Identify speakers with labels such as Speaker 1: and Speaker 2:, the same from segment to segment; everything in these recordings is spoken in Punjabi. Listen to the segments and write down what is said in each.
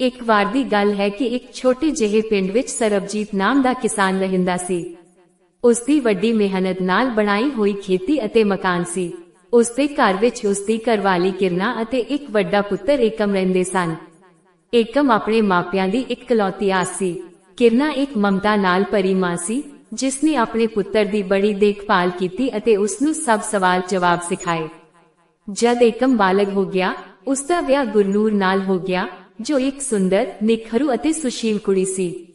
Speaker 1: ਇੱਕ ਵਾਰ ਦੀ ਗੱਲ ਹੈ ਕਿ ਇੱਕ ਛੋਟੇ ਜਿਹੇ ਪਿੰਡ ਵਿੱਚ ਸਰਬਜੀਤ ਨਾਮ ਦਾ ਕਿਸਾਨ ਰਹਿੰਦਾ ਸੀ। ਉਸ ਦੀ ਵੱਡੀ ਮਿਹਨਤ ਨਾਲ ਬਣਾਈ ਹੋਈ ਖੇਤੀ ਅਤੇ ਮਕਾਨ ਸੀ। ਉਸ ਦੇ ਘਰ ਵਿੱਚ ਉਸ ਦੀ ਘਰਵਾਲੀ ਕਿਰਨਾ ਅਤੇ ਇੱਕ ਵੱਡਾ ਪੁੱਤਰ ਏਕਮ ਰਹਿੰਦੇ ਸਨ। ਏਕਮ ਆਪਣੇ ਮਾਪਿਆਂ ਦੀ ਇਕਲੌਤੀ ਆਸ ਸੀ। ਕਿਰਨਾ ਇੱਕ ਮਮਤਾ ਨਾਲ ਭਰੀ ਮਾਂ ਸੀ, ਜਿਸ ਨੇ ਆਪਣੇ ਪੁੱਤਰ ਦੀ ਬੜੀ ਦੇਖਭਾਲ ਕੀਤੀ ਅਤੇ ਉਸ ਨੂੰ ਸਭ ਸਵਾਲ ਜਵਾਬ ਸਿਖਾਏ। ਜਦ ਏਕਮ ਬਾਲਗ ਹੋ ਗਿਆ, ਉਸ ਦਾ ਵਿਆਹ ਗੁਰਨੂਰ ਨਾਲ ਹੋ ਗਿਆ ਜੋ ਇੱਕ ਸੁੰਦਰ, ਨਿਖਰੂ ਅਤੇ ਸੁਸ਼ੀਲ ਕੁੜੀ ਸੀ।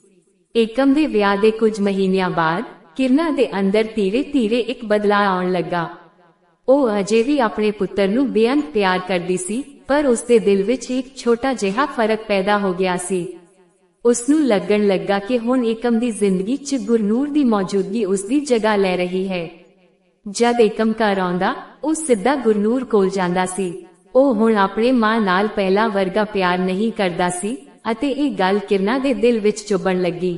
Speaker 1: ਏਕਮ ਦੇ ਵਿਆਹ ਦੇ ਕੁਝ ਮਹੀਨਿਆਂ ਬਾਅਦ ਕਿਰਨਾ ਦੇ ਅੰਦਰ ਧੀਰੇ ਧੀਰੇ ਇੱਕ ਬਦਲਾਅ ਆਉਣ ਲੱਗਾ। ਉਹ ਅਜੇ ਵੀ ਆਪਣੇ ਪੁੱਤਰ ਨੂੰ ਬੇਅੰਤ ਪਿਆਰ ਕਰਦੀ ਸੀ, ਪਰ ਉਸ ਦੇ ਦਿਲ ਵਿੱਚ ਇੱਕ ਛੋਟਾ ਜਿਹਾ ਫ਼ਰਕ ਪੈਦਾ ਹੋ ਗਿਆ ਸੀ। ਉਸ ਨੂੰ ਲੱਗਣ ਲੱਗਾ ਕਿ ਹੁਣ ਏਕਮ ਦੀ ਜ਼ਿੰਦਗੀ 'ਚ ਗੁਰਨੂਰ ਦੀ ਮੌਜੂਦਗੀ ਉਸ ਦੀ ਜਗ੍ਹਾ ਲੈ ਰਹੀ ਹੈ। ਜਦ ਏਕਮ ਘਰ ਆਉਂਦਾ, ਉਹ ਸਿੱਧਾ ਗੁਰਨੂਰ ਕੋਲ ਜਾਂਦਾ ਸੀ। ਉਹ ਹੁਣ ਆਪਣੇ ਮਾਂ ਨਾਲ ਪਹਿਲਾ ਵਰਗਾ ਪਿਆਰ ਨਹੀਂ ਕਰਦਾ ਸੀ ਅਤੇ ਇਹ ਗੱਲ ਕਿਰਨਾ ਦੇ ਦਿਲ ਵਿੱਚ ਚੁਭਣ ਲੱਗੀ।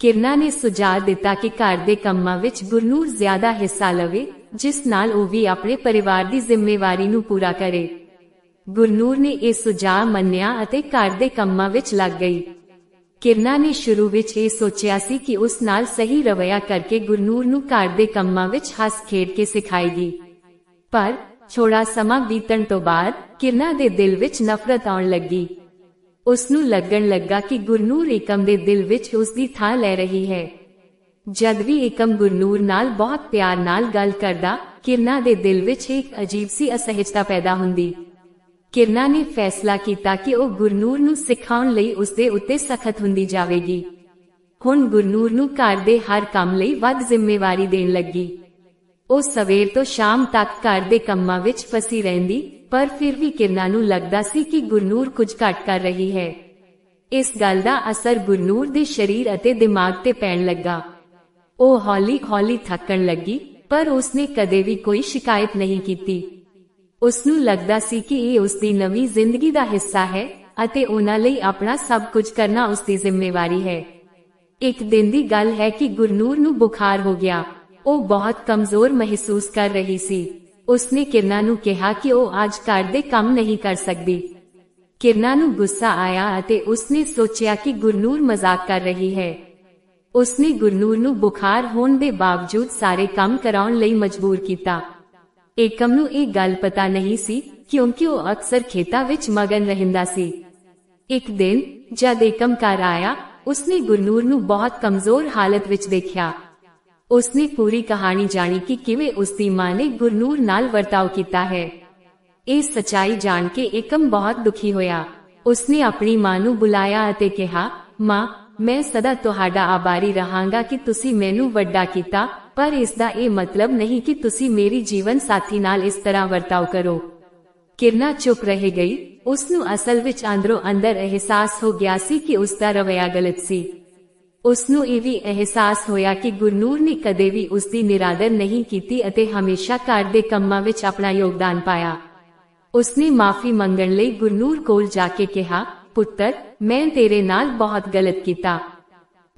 Speaker 1: ਕਿਰਨਾ ਨੇ ਸੁਝਾਅ ਦਿੱਤਾ ਕਿ ਘਰ ਦੇ ਕੰਮਾਂ ਵਿੱਚ ਗੁਰਨੂਰ ਜ਼ਿਆਦਾ ਹਿੱਸਾ ਲਵੇ, ਜਿਸ ਨਾਲ ਉਹ ਵੀ ਆਪਣੇ ਪਰਿਵਾਰ ਦੀ ਜ਼ਿੰਮੇਵਾਰੀ ਨੂੰ ਪੂਰਾ ਕਰੇ। ਗੁਰਨੂਰ ਨੇ ਇਹ ਸੁਝਾਅ ਮੰਨਿਆ ਅਤੇ ਘਰ ਦੇ ਕੰਮਾਂ ਵਿੱਚ ਲੱਗ ਗਈ। ਕਿਰਨਾ ਨੇ ਸ਼ੁਰੂ ਵਿੱਚ ਇਹ ਸੋਚਿਆ ਸੀ ਕਿ ਉਸ ਨਾਲ ਸਹੀ ਰਵੱਈਆ ਕਰਕੇ ਗੁਰਨੂਰ ਨੂੰ ਘਰ ਦੇ ਕੰਮਾਂ ਵਿੱਚ ਹੱਸ ਖੇਡ ਕੇ ਸਿਖਾਏਗੀ। ਪਰ ਥੋੜਾ ਸਮਾਂ ਬੀਤਣ ਤੋਂ ਬਾਅਦ ਕਿਰਨਾ ਦੇ ਦਿਲ ਵਿੱਚ ਨਫ਼ਰਤ ਆਉਣ ਲੱਗੀ। ਉਸ ਨੂੰ ਲੱਗਣ ਲੱਗਾ ਕਿ ਗੁਰਨੂਰ ਏਕਮ ਦੇ ਦਿਲ ਵਿੱਚ ਉਸ ਦੀ ਥਾਂ ਲੈ ਰਹੀ ਹੈ। ਜਦ ਵੀ ਏਕਮ ਗੁਰਨੂਰ ਨਾਲ ਬਹੁਤ ਪਿਆਰ ਨਾਲ ਗੱਲ ਕਰਦਾ, ਕਿਰਨਾ ਦੇ ਦਿਲ ਵਿੱਚ ਇੱਕ ਅਜੀਬ ਸੀ ਅਸਹਿਜਤਾ ਪੈਦਾ ਹੁੰਦੀ। ਕਿਰਨਾ ਨੇ ਫੈਸਲਾ ਕੀਤਾ ਕਿ ਉਹ ਗੁਰਨੂਰ ਨੂੰ ਸਿਖਾਉਣ ਲਈ ਉਸ ਦੇ ਉੱਤੇ ਸਖਤ ਹੁੰਦੀ ਜਾਵੇਗੀ। ਹੁਣ ਗੁਰਨੂਰ ਨੂੰ ਘਰ ਦੇ ਹਰ ਕੰਮ ਲਈ ਵੱਧ ਜ਼ਿੰਮੇਵਾਰੀ ਦੇਣ ਲੱਗੀ। ਉਹ ਸਵੇਰ ਤੋਂ ਸ਼ਾਮ ਤੱਕ ਘਰ ਦੇ ਕੰਮਾਂ ਵਿੱਚ ਫਸੀ ਰਹਿੰਦੀ, ਪਰ ਫਿਰ ਵੀ ਕਿਰਨਾ ਨੂੰ ਲੱਗਦਾ ਸੀ ਕਿ ਗੁਰਨੂਰ ਕੁਝ ਘੱਟ ਕਰ ਰਹੀ ਹੈ। ਇਸ ਗੱਲ ਦਾ ਅਸਰ ਗੁਰਨੂਰ ਦੇ ਸਰੀਰ ਅਤੇ ਦਿਮਾਗ ਤੇ ਪੈਣ ਲੱਗਾ। ਉਹ ਹੌਲੀ-ਹੌਲੀ ਥੱਕਣ ਲੱਗੀ, ਪਰ ਉਸਨੇ ਕਦੇ ਵੀ ਕੋਈ ਸ਼ਿਕਾਇਤ ਨਹੀਂ ਕੀਤੀ। ਉਸ ਨੂੰ ਲੱਗਦਾ ਸੀ ਕਿ ਇਹ ਉਸ ਦੀ ਨਵੀਂ ਜ਼ਿੰਦਗੀ ਦਾ ਹਿੱਸਾ ਹੈ ਅਤੇ ਉਹਨਾਂ ਲਈ ਆਪਣਾ ਸਭ ਕੁਝ ਕਰਨਾ ਉਸ ਦੀ ਜ਼ਿੰਮੇਵਾਰੀ ਹੈ। ਇੱਕ ਦਿਨ ਦੀ ਗੱਲ ਹੈ ਕਿ ਗੁਰਨੂਰ ਨੂੰ ਬੁਖਾਰ ਹੋ ਗਿਆ। ਉਹ ਬਹੁਤ ਕਮਜ਼ੋਰ ਮਹਿਸੂਸ ਕਰ ਰਹੀ ਸੀ। ਉਸਨੇ ਕਿਰਨਾ ਨੂੰ ਕਿਹਾ ਕਿ ਉਹ ਅੱਜ ਘਰ ਦੇ ਕੰਮ ਨਹੀਂ ਕਰ ਸਕਦੀ। ਕਿਰਨਾ ਨੂੰ ਗੁੱਸਾ ਆਇਆ ਅਤੇ ਉਸਨੇ ਸੋਚਿਆ ਕਿ ਗੁਰਨੂਰ ਮਜ਼ਾਕ ਕਰ ਰਹੀ ਹੈ। ਉਸਨੇ ਗੁਰਨੂਰ ਨੂੰ ਬੁਖਾਰ ਹੋਣ ਦੇ ਬਾਵਜੂਦ ਸਾਰੇ ਕੰਮ ਕਰਾਉਣ ਲਈ ਮਜਬੂਰ ਕੀਤਾ। ਏਕਮ ਨੂੰ ਇਹ ਗੱਲ ਪਤਾ ਨਹੀਂ ਸੀ, ਕਿਉਂਕਿ ਉਹ ਅਕਸਰ ਖੇਤਾਂ ਵਿੱਚ ਮਗਨ ਰਹਿੰਦਾ ਸੀ। ਇੱਕ ਦਿਨ, ਜਦ ਏਕਮ ਘਰ ਆਇਆ, ਉਸਨੇ ਗੁਰਨੂਰ ਨੂੰ ਬਹੁਤ ਕਮਜ਼ੋਰ ਹਾਲਤ ਵਿੱਚ ਦੇਖਿਆ। ਉਸਨੇ ਪੂਰੀ ਕਹਾਣੀ ਜਾਣੀ ਕਿ ਕਿਵੇਂ ਉਸਦੀ ਮਾਂ ਨੇ ਗੁਰਨੂਰ ਨਾਲ ਵਰਤਾਓ ਕੀਤਾ ਹੈ। ਇਹ ਸਚਾਈ ਜਾਣ ਕੇ ਏਕਮ ਬਹੁਤ ਦੁਖੀ ਹੋਇਆ। ਉਸਨੇ ਆਪਣੀ ਮਾਂ ਨੂੰ ਬੁਲਾਇਆ ਅਤੇ ਕਿਹਾ, ਮਾਂ, ਮੈਂ ਸਦਾ ਤੁਹਾਡਾ ਆਭਾਰੀ ਰਹਾਂਗਾ ਕਿ ਤੁਸੀਂ ਮੈਨੂੰ ਵੱਡਾ ਕੀਤਾ, ਪਰ ਇਸ ਦਾ ਇਹ ਮਤਲਬ ਨਹੀਂ ਕਿ ਤੁਸੀਂ ਮੇਰੀ ਜੀਵਨ ਸਾਥੀ ਨਾਲ ਇਸ ਤਰ੍ਹਾਂ ਵਰਤਾਓ ਕਰੋ। ਕਿਰਨਾ ਚੁੱਪ ਰਹਿ ਗਈ। ਉਸ ਨੂੰ ਅਸਲ ਵਿੱਚ ਅੰਦਰੋਂ ਅੰਦਰ ਅਹਿਸਾਸ ਹੋ ਗਿਆ ਸੀ ਕਿ ਉਸ ਦਾ ਰਵੱਈਆ ਗਲਤ ਸੀ। ਉਸ ਨੂੰ ਇਹ ਵੀ ਅਹਿਸਾਸ ਹੋਇਆ ਕਿ ਗੁਰਨੂਰ ਨੇ ਕਦੇ ਵੀ ਉਸ ਦੀ ਨਿਰਾਦਰ ਨਹੀਂ ਕੀਤੀ ਅਤੇ ਹਮੇਸ਼ਾ ਘਰ ਦੇ ਕੰਮਾਂ ਵਿੱਚ ਆਪਣਾ ਯੋਗਦਾਨ ਪਾਇਆ। ਉਸਨੇ ਮਾਫੀ ਮੰਗਣ ਲਈ ਗੁਰਨੂਰ ਕੋਲ ਜਾ ਕੇ ਕਿਹਾ, ਪੁੱਤਰ, ਮੈਂ ਤੇਰੇ ਨਾਲ ਬਹੁਤ ਗਲਤ ਕੀਤਾ।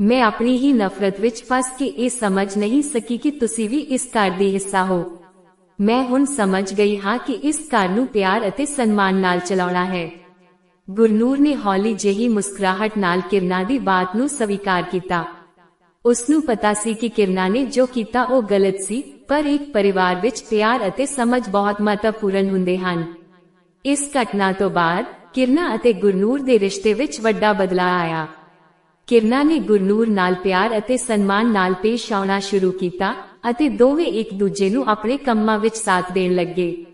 Speaker 1: ਮੈਂ ਆਪਣੀ ਹੀ ਨਫ਼ਰਤ ਵਿੱਚ ਫਸ ਕੇ ਇਹ ਸਮਝ ਨਹੀਂ ਸਕੀ ਕਿ ਤੁਸੀਂ ਵੀ ਇਸ ਘਰ ਦੀ ਹਿੱਸਾ ਹੋ। ਮੈਂ ਹੁਣ ਸਮਝ ਗਈ ਹਾਂ ਕਿ ਇਸ ਘਰ ਨੂੰ ਪਿਆਰ ਅਤੇ ਸਨਮਾਨ ਨਾਲ ਚਲਾਉਣਾ ਹੈ। ਗੁਰਨੂਰ ਨੇ ਹੌਲੀ ਜਿਹੀ ਮੁਸਕਰਾਹਟ ਨਾਲ ਕਿਰਨਾ ਦੀ ਬਾਤ ਨੂੰ ਸਵੀਕਾਰ ਕੀਤਾ। ਉਸ ਨੂੰ ਪਤਾ ਸੀ ਕਿ ਕਿਰਨਾ ਨੇ ਜੋ ਕੀਤਾ ਉਹ ਗਲਤ ਸੀ, ਪਰ ਇੱਕ ਪਰਿਵਾਰ ਵਿੱਚ ਪਿਆਰ ਅਤੇ ਸਮਝ ਬਹੁਤ ਮਹੱਤਵਪੂਰਨ ਹੁੰਦੇ ਹਨ। ਇਸ ਘਟਨਾ ਤੋਂ ਬਾਅਦ ਕਿਰਨਾ ਅਤੇ ਗੁਰਨੂਰ ਦੇ ਰਿਸ਼ਤੇ ਵਿੱਚ ਵੱਡਾ ਬਦਲਾਅ ਆਇਆ। ਕਿਰਨਾ ਨੇ ਗੁਰਨੂਰ ਨਾਲ ਪਿਆਰ ਅਤੇ ਸਨਮਾਨ ਨਾਲ ਪੇਸ਼ ਆਉਣਾ ਸ਼ੁਰੂ ਕੀਤਾ ਅਤੇ ਦੋਵੇਂ ਇੱਕ ਦੂਜੇ ਨੂੰ ਆਪਣੇ ਕੰਮਾਂ ਵਿੱਚ ਸਾਥ ਦੇਣ ਲੱਗੇ।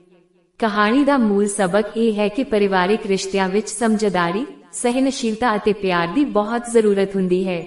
Speaker 1: ਕਹਾਣੀ ਦਾ ਮੂਲ ਸਬਕ ਇਹ ਹੈ ਕਿ ਪਰਿਵਾਰਿਕ ਰਿਸ਼ਤਿਆਂ ਵਿੱਚ ਸਮਝਦਾਰੀ, ਸਹਿਨਸ਼ੀਲਤਾ ਅਤੇ ਪਿਆਰ ਦੀ ਬਹੁਤ ਜ਼ਰੂਰਤ ਹੁੰਦੀ ਹੈ।